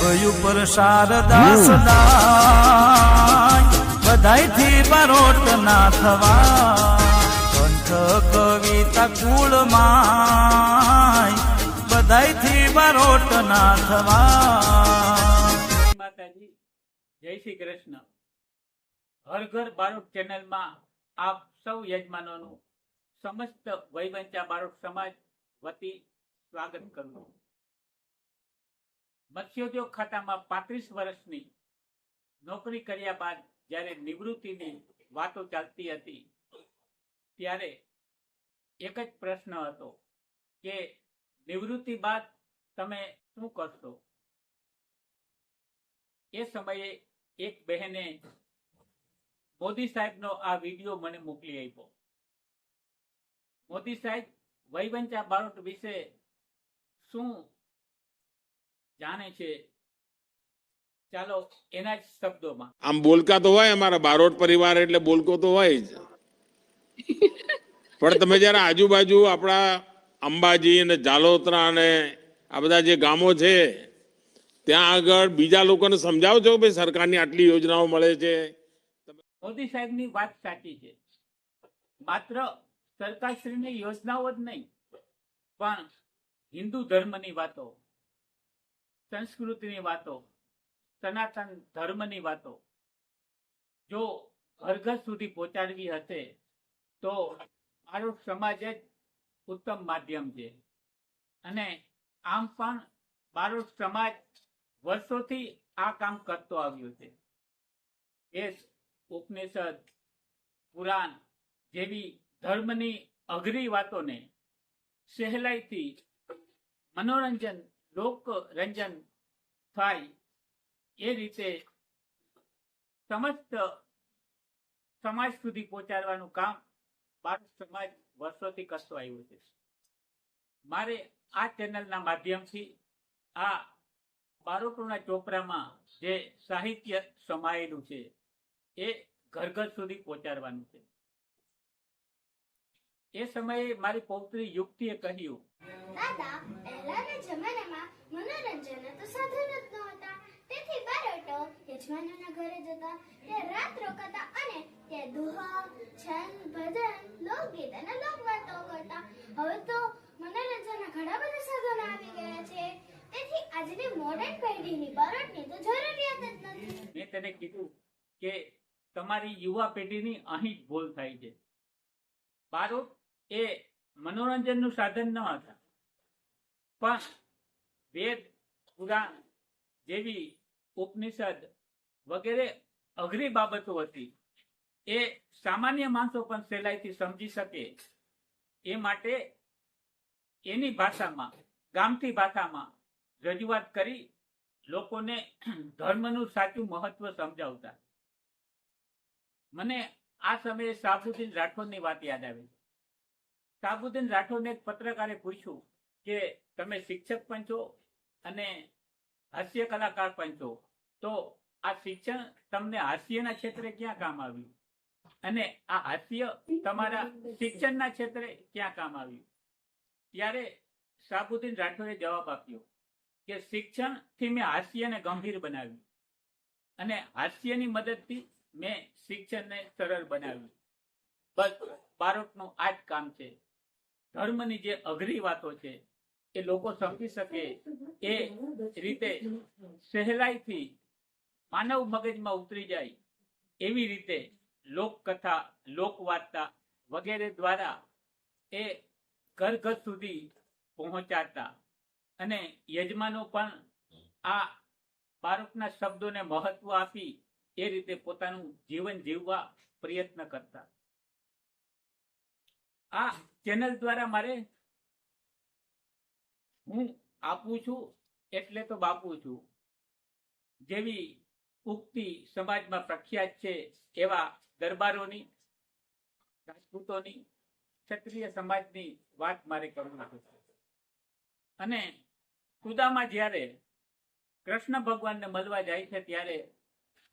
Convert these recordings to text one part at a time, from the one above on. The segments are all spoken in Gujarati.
અભય ઉપર શારદાસ બધાયથી બરોટ ના થવા કંઠ કવિતા કુળ માય બધાયથી બરોટ ના થવા માતાજી જય શ્રી કૃષ્ણ. હર ઘર બારોટ ચેનલમાં આપ સૌ યજમાનોનું સમસ્ત વૈવંચા બારોટ સમાજ વતી સ્વાગત કરું છું. મત્સ્યોદ્યોગ ખાતામાં પાંત્રીસ વર્ષની નોકરી કર્યા બાદ જ્યારે નિવૃત્તિની વાતો ચાલતી હતી, ત્યારે એક જ પ્રશ્ન હતો કે નિવૃત્તિ બાદ તમે શું કરશો? એ સમયે એક બહેને મોદી સાહેબનો આ વીડિયો મને મોકલી આપ્યો. મોદી સાહેબ, વૈવંચા બારોટ વિશે શું જાણે છે. ચાલો એના જ શબ્દોમાં. આમ બોલકા તો હોય અમારા બારોટ પરિવાર એટલે બોલકો તો હોય જ. પણ તમે જયારે આજુબાજુ આપણા અંબાજી અને જાલોત્રા અને આ બધા જે ગામો છે ત્યાં આગળ બીજા લોકોને સમજાવો છો ભાઈ સરકારની આટલી યોજનાઓ મળે છે. મોદી સાહેબની વાત સાચી છે. માત્ર સરકારશ્રીની યોજનાઓ જ નહીં પણ હિન્દુ ધર્મની વાતો. સંસ્કૃતિની વાતો, સનાતન ધર્મની વાતો. જો ઘર સુધી પહોંચાડવી હશે, તો મારો સમાજ જ ઉત્તમ માધ્યમ છે. અને આમ પણ મારો સમાજ વર્ષોથી આ કામ કરતો આવ્યો છે. એ ઉપનિષદ, પુરાણ જેવી ધર્મની અઘરી વાતોને સહેલાઈથી મનોરંજન લોકરંજન થાય એ રીતે સમસ્ત સમાજ સુધી પહોંચાડવાનું કામ ભારત સમાજ વર્ષોથી કરતો આવ્યો છે. મારે આ ચેનલના માધ્યમથી આ બારોટોના ચોપરામાં જે સાહિત્ય સમાયેલું છે એ ઘર ઘર સુધી પહોંચાડવાનું છે. એ સમયે મારી પૌત્રી યુક્તિએ કહ્યું, દાદા, પહેલાના જમાનામાં મનોરંજનના તો સાધન જ નહોતા. તેથી બારોટો યજમાનોના ઘરે જતા, તે રાત રોકાતા અને તે દુહા છંદ ભજન, લોકગીત અને લોકવાતો કરતા. હવે તો મનોરંજનના ઘણા બધા સાધનો આવી ગયા છે. તેથી આજની મોડર્ન પેઢીની બારોટની તો જરૂરિયાત જ નથી. મેં તને કીધું કે તમારી યુવા પેઢીની અહીં જ ભૂલ થાય છે. બારોટ એ મનોરંજનનું સાધન ન હતા. પણ વેદ, પુરાણ જેવી ઉપનિષદ વગેરે અઘરી બાબતો હતી. એ સામાન્ય માણસો પણ સહેલાઈથી સમજી શકે. એ માટે એની ભાષામાં, ગામઠી ભાષામાં રજૂઆત કરી લોકોને ધર્મનું સાચું મહત્વ સમજાવતા. મને આ સમયે સાબુદ્દીન રાઠોડની વાત યાદ આવી સાબુદ્દીન રાઠોડને એક પત્રકારે પૂછ્યું કે, તમે શિક્ષક પણ છો? અને હાસ્ય કલાકાર પણ છો. તો આ શિક્ષણ તમને હાસ્યના ક્ષેત્રે ક્યાં કામ આવ્યું? અને આ હાસ્ય તમારા શિક્ષણના ક્ષેત્રે ક્યાં કામ આવ્યું? ત્યારે શાહબુદ્દીન રાઠોડે જવાબ આપ્યો કે શિક્ષણથી મેં હાસ્યને ગંભીર બનાવ્યું. અને હાસ્યની મદદથી મેં શિક્ષણને સરળ બનાવ્યું. બસ બારોટનું આ જ કામ છે. ધર્મની જે અઘરી વાતો છે એ લોકો સમજી શકે એ રીતે સહેલાઈથી માનવ મગજમાં ઉતરી જાય એવી રીતે લોકકથા, લોકવાર્તા વગેરે દ્વારા એ ઘર ઘર સુધી પહોંચાડતા અને યજમાનો પણ આ બાળકના શબ્દોને મહત્વ આપી એ રીતે પોતાનું જીવન જીવવા પ્રયત્ન કરતા. આ ચેનલ દ્વારા મારે હું આપું છું એટલે તો બાપુ છું. જેવી ઉક્તિ સમાજમાં પ્રખ્યાત છે એવા દરબારોની, રાજપૂતોની, ક્ષત્રિય સમાજની વાત મારે કરવી અને સુદામાં જ્યારે કૃષ્ણ ભગવાનને મળવા જાય છે ત્યારે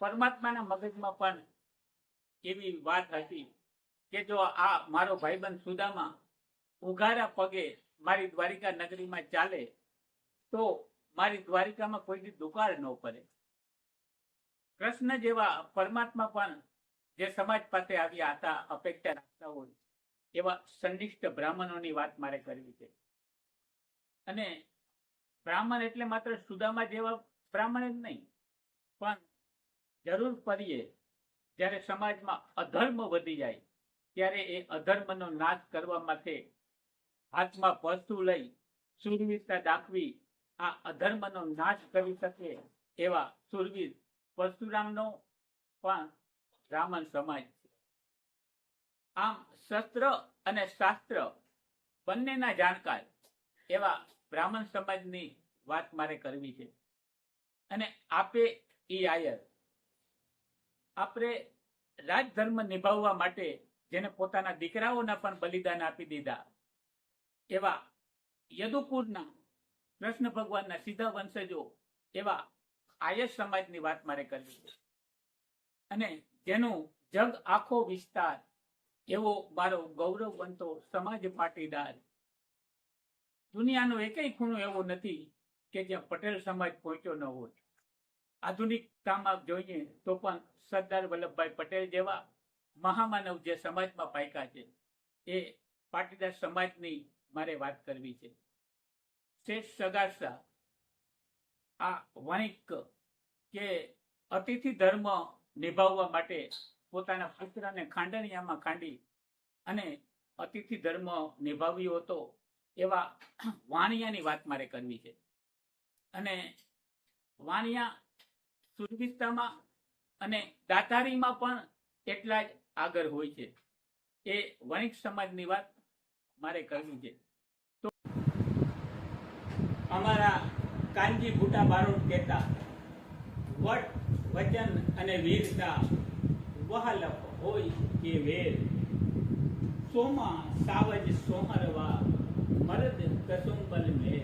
પરમાત્માના મગજમાં પણ એવી વાત હતી કે જો આ મારો ભાઈબંધ સુદામાં ઉઘારા પગે મારી દ્વારિકા નગરીમાં ચાલે, તો મારી દ્વારિકામાં કોઈની દુકાળ ન પડે. કૃષ્ણ જેવા પરમાત્મા પણ જે સમાજ પાસે આવ્યા હતા, અપેક્ષા રાખતા હોય, એવા સંદિષ્ટ બ્રાહ્મણોની વાત મારે કરવી છે. અને બ્રાહ્મણ એટલે માત્ર સુદામા જેવા બ્રાહ્મણ જ નહીં, પણ જરૂર પડીએ, જ્યારે સમાજમાં અધર્મ વધી જાય, ત્યારે એ અધર્મનો નાશ કરવા માટે હાથમાં વસ્તુ લઈ સુરવીરતા દાખવી આ અધર્મનો નાશ કરી શકે એવા સુરવીર પરશુરામનો પણ બ્રાહ્મણ સમાજ છે. આમ શસ્ત્ર અને શાસ્ત્ર બંનેના જાણકાર એવા બ્રાહ્મણ સમાજની વાત મારે કરવી છે. અને આપે ઈ આયર. આપણે રાજધર્મ નિભાવવા માટે જેને પોતાના દીકરાઓના પણ બલિદાન આપી દીધા. એવા યદુકુરના કૃષ્ણ ભગવાનના સીધા વંશજો એવા આયસ સમાજની વાત મારે કરવી અને જેનું જગ આખો વિસ્તાર એવો મારો ગૌરવ બનતો સમાજ પાટીદાર દુનિયાનો એકય ખૂણો એવો નથી કે જ્યાં પટેલ સમાજ પહોંચ્યો ન હોય. આધુનિકતામાં જોઈએ તો પણ સરદાર વલ્લભભાઈ પટેલ જેવા મહામાનવ જે સમાજમાં પાયકા છે, એ પાટીદાર સમાજની મારે વાત કરવી છે. શ્રેષ્ઠ સગાસા, આ વણિક કે અતિથિ ધર્મ નિભાવવા માટે પોતાના પુત્રને ખાંડણિયામાં ખાંડી અને અતિથિ ધર્મ નિભાવ્યો હતો એવા વાણિયાની વાત મારે કરવી છે. અને વાણિયા સુરવિસ્તામાં અને દાતારીમાં પણ એટલા જ આગળ હોય છે. એ વણિક સમાજની વાત મારે કરવી છે. અમારા કાનજી ભૂટા બારોટ કહેતા, વટ, વચન અને વીરતા વહાલપ હોય કે વેર? સોમા સાવજ સોમરવા મરદ કસુંબલ મે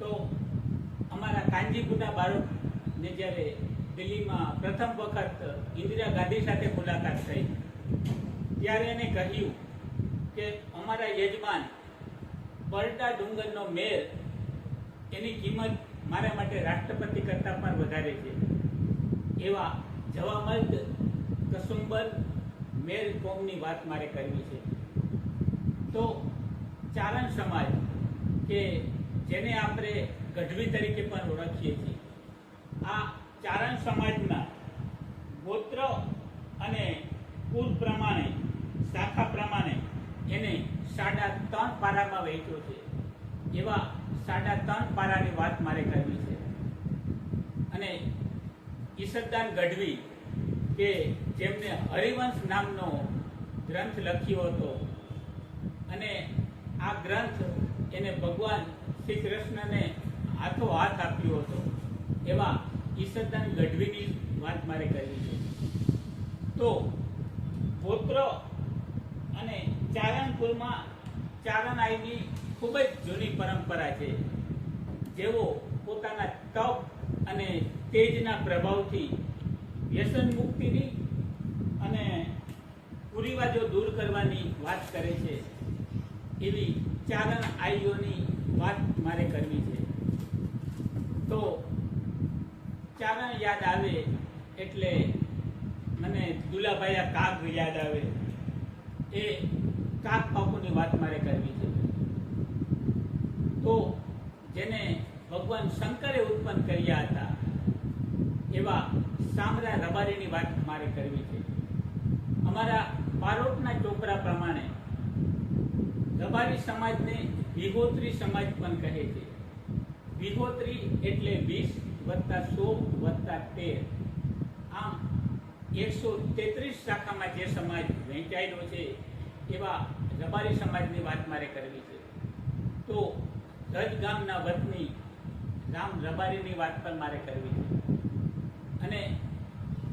તો અમારા કાનજી ભૂટા બારોટ ને જ્યારે દિલ્હીમાં પ્રથમ વખત ઇન્દિરા ગાંધી સાથે મુલાકાત થઈ, ત્યારે એને કહ્યું કે, અમારા યજમાન પરટા ડુંગરનો મેર એની કિંમત મારા માટે રાષ્ટ્રપતિ કરતાં પણ વધારે છે. એવા જવામંદ કસુંબર મેર કોમની વાત મારે કરવી છે. તો ચારણ સમાજ, કે જેને આપણે ગઢવી તરીકે પણ ઓળખીએ છીએ, આ ચારણ સમાજના ગોત્ર અને કુલ પ્રમાણે, શાખા પ્રમાણે એને સાડા ત્રણ પારામાં વહેંચ્યો છે. એવા સાડા ત્રણ પારાની વાત મારે કરવી છે. અને ઈશરદાન ગઢવી કે જેમને હરિવંશ નામનો ગ્રંથ લખ્યો હતો અને આ ગ્રંથ એને ભગવાન શ્રી કૃષ્ણને હાથો હાથ આપ્યો હતો, એવા ઈશરદાન ગઢવીની વાત મારે કરવી છે. તો ગોત્ર અને ચારણપુરમાં ચારણ આઈની ખૂબ જ જૂની પરંપરા છે. જેઓ પોતાના તપ અને તેજના પ્રભાવથી વ્યસન મુક્તિની અને કુરિવાજો દૂર કરવાની વાત કરે છે. એવી ચારણ આઈઓની વાત મારે કરવી છે. તો ચારણ યાદ આવે એટલે મને દુલાભાઈ કાગ યાદ આવે. એ કાગ બાપુની વાત મારે કરવી છે. તો જેને ભગવાન શંકરે ઉત્પન્ન કર્યા હતા, એવા સામરા રબારીની વાત મારે કરવી છે. અમારા પારોટના ચોપરા પ્રમાણે રબારી સમાજને વિગોત્રી સમાજ પણ કહે છે. વિગોત્રી એટલે વીસ વત્તા સો વત્તા તેર. આમ એકસો તેત્રીસ શાખામાં જે સમાજ વહેંચાયેલો છે, એવા રબારી સમાજની વાત મારે કરવી છે. તો રજ ગામના વતની રામ રબારીની વાત પણ મારે કરવી છે. અને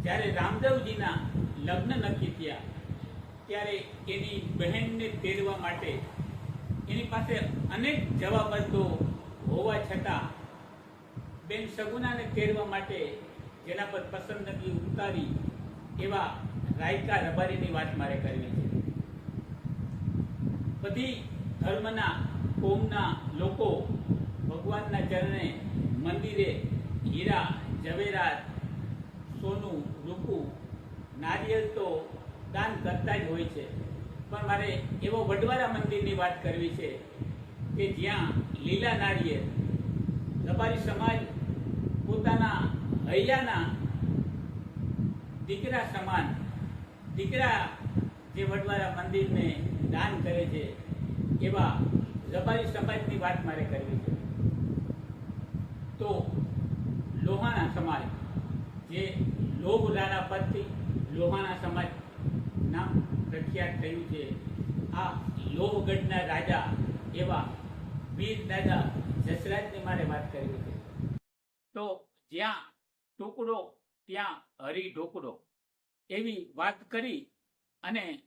જ્યારે રામદેવજીના લગ્ન નક્કી થયા, ત્યારે એની બહેનને તેરવા માટે એની પાસે અનેક જવાબતો હોવા છતાં, બેન સગુનાને તેરવા માટે જેના પર પસંદગી ઉતારી એવા રાયકા રબારીની વાત મારે કરવી છે. બધી ધર્મના કોમના લોકો ભગવાનના ચરણે મંદિરે હીરા, ઝવેરાત, સોનું, રૂપું નારિયેળ તો દાન કરતા જ હોય છે. પણ મારે એવો વડવારા મંદિરની વાત કરવી છે કે જ્યાં લીલા નારિયેળ રબારી સમાજ પોતાના હૈયાના દીકરા સમાન, દીકરા જે વડવારા મંદિરને દાન કરે છે, એવા રબારી સમાજની વાત મારે કરવી છે. તો લોહાણા સમાજ, જે લોભ પરથી લોહાણા સમાજ નામ પ્રખ્યાત થયું છે, આ લોહગઢના રાજા એવા વીર દાદા જસરાજની મારે વાત કરવી છે. તો જ્યાં ટુકડો, ત્યાં હરી ઢોકળો એવી વાત કરી અને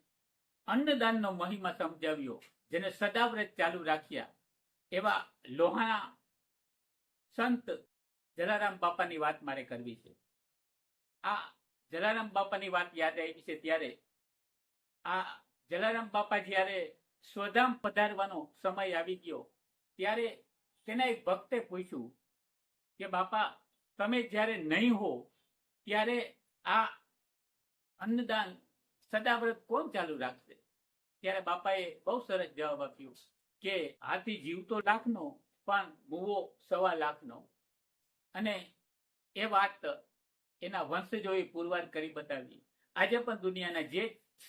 અન્નદાનનો મહિમા સમજાવ્યો. જેને સદાવ્રત ચાલુ રાખ્યા એવા લોહાણા સંત જલારામ બાપાની વાત મારે કરવી છે. આ જલારામ બાપાની વાત યાદ આવી છે ત્યારે આ જલારામ બાપા જ્યારે સ્વધામ પધારવાનો સમય આવી ગયો ત્યારે તેના એક ભક્તે પૂછ્યું કે, બાપા, તમે જ્યારે નહીં હો ત્યારે આ અન્નદાન સદાવ્રત કોણ ચાલુ રાખશે? ત્યારે બાપાએ બહુ સરસ જવાબ આપ્યો કે હાથી જીવતો લાખનો, પણ મૂવો સવા લાખનો. અને એ વાત એના વંશજોએ પુરવાર કરી બતાવી. આજે પણ દુનિયાના જે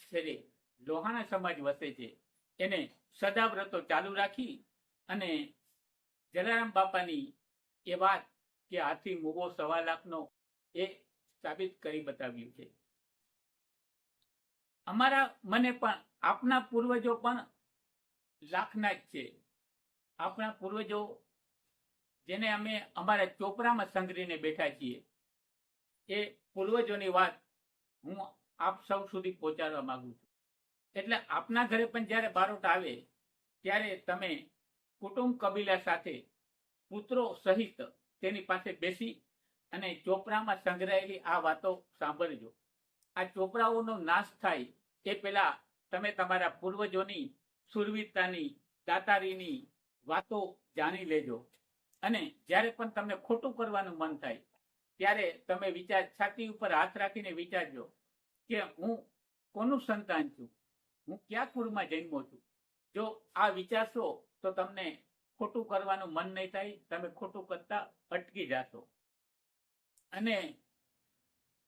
શેરે લોહાણા સમાજ વસે છે, એને સદાવ્રતો ચાલુ રાખી અને જલારામ બાપાની એ વાત કે હાથી મૂવો સવા લાખનો એ સાબિત કરી બતાવ્યું છે. અમારા મને પણ આપના પૂર્વજો પણ લાખના જ છે. આપણા પૂર્વજો જેને અમે અમારા ચોપરામાં સંઘરીને બેઠા છીએ, એ પૂર્વજોની વાત હું આપ સૌ સુધી પહોંચાડવા માંગુ છું. એટલે આપના ઘરે પણ જ્યારે બારોટ આવે, ત્યારે તમે કુટુંબ કબીલા સાથે પુત્રો સહિત તેની પાસે બેસી અને ચોપરામાં સંગ્રહાયેલી આ વાતો સાંભળજો. આ ચોપરાઓનો નાશ થાય એ પહેલા તમે તમારા પૂર્વજોની સુરવીરતાની, દાતારીની વાતો જાણી લેજો. અને જ્યારે પણ તમને ખોટું કરવાનું મન થાય, ત્યારે તમે વિચાર છાતી ઉપર હાથ રાખીને વિચારજો કે હું કોનું સંતાન છું? હું ક્યાં કુળમાં જન્મો છું? જો આ વિચારશો તો તમને ખોટું કરવાનું મન નહીં થાય, તમે ખોટું કરતા અટકી જાશો. અને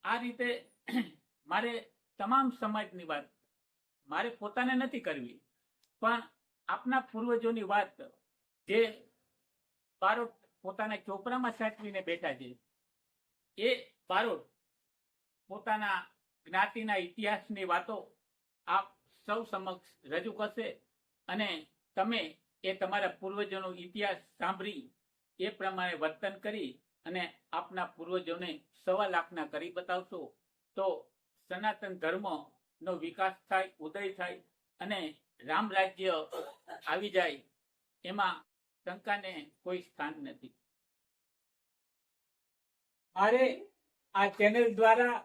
આ રીતે મારે તમામ સમાજની વાત મારે પોતાને નથી કરવી. પણ આપના પૂર્વજોની વાત જે બારોટ પોતાના ચોપડામાં સાચવીને બેઠા છે, એ બારોટ પોતાના જ્ઞાતિના ઇતિહાસની વાતો આપ સૌ સમક્ષ રજૂ કરશે અને તમે એ તમારા પૂર્વજોનો ઇતિહાસ સાંભળી, એ પ્રમાણે વર્તન કરી અને આપના પૂર્વજોને સવા લાખના કરી બતાવશો. તો સનાતન ધર્મ નો વિકાસ થાય, ઉદય થાય અને રામ રાજ્ય આવી જાય, એમાં શંકાને કોઈ સ્થાન નથી. મારે આ ચેનલ દ્વારા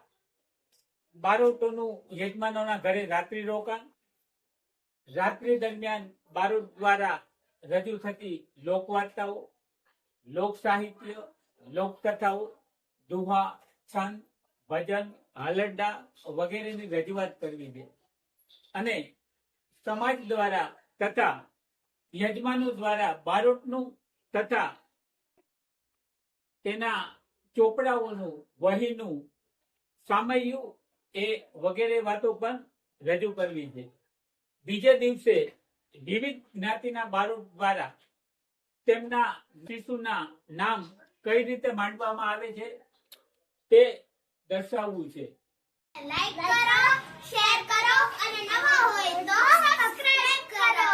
બારોટોનું યજમાનોના ઘરે રાત્રિ રોકાણ, રાત્રિ દરમિયાન બારોટ દ્વારા રજૂ થતી લોકવાર્તાઓ લોક સાહિત્ય લોકકથાઓ દુહા છંદ ભજન, હાલરડા વગેરેની રજૂઆત કરવી છે. અને સમાજ દ્વારા તથા યજમાનો દ્વારા બારોટનું તથા તેના ચોપડાઓનું, વહીનું, સામયું એ વગેરે વાતો પણ રજૂ કરવી છે. બીજે દિવસે વિવિધ જ્ઞાતિના બારોટ દ્વારા તેમના શિશુના નામ કઈ રીતે માંડવામાં આવે છે તે દર્શાવવું છે. લાઈક કરો શેર કરો અને નવા હોય તો સબસ્ક્રાઇબ કરો.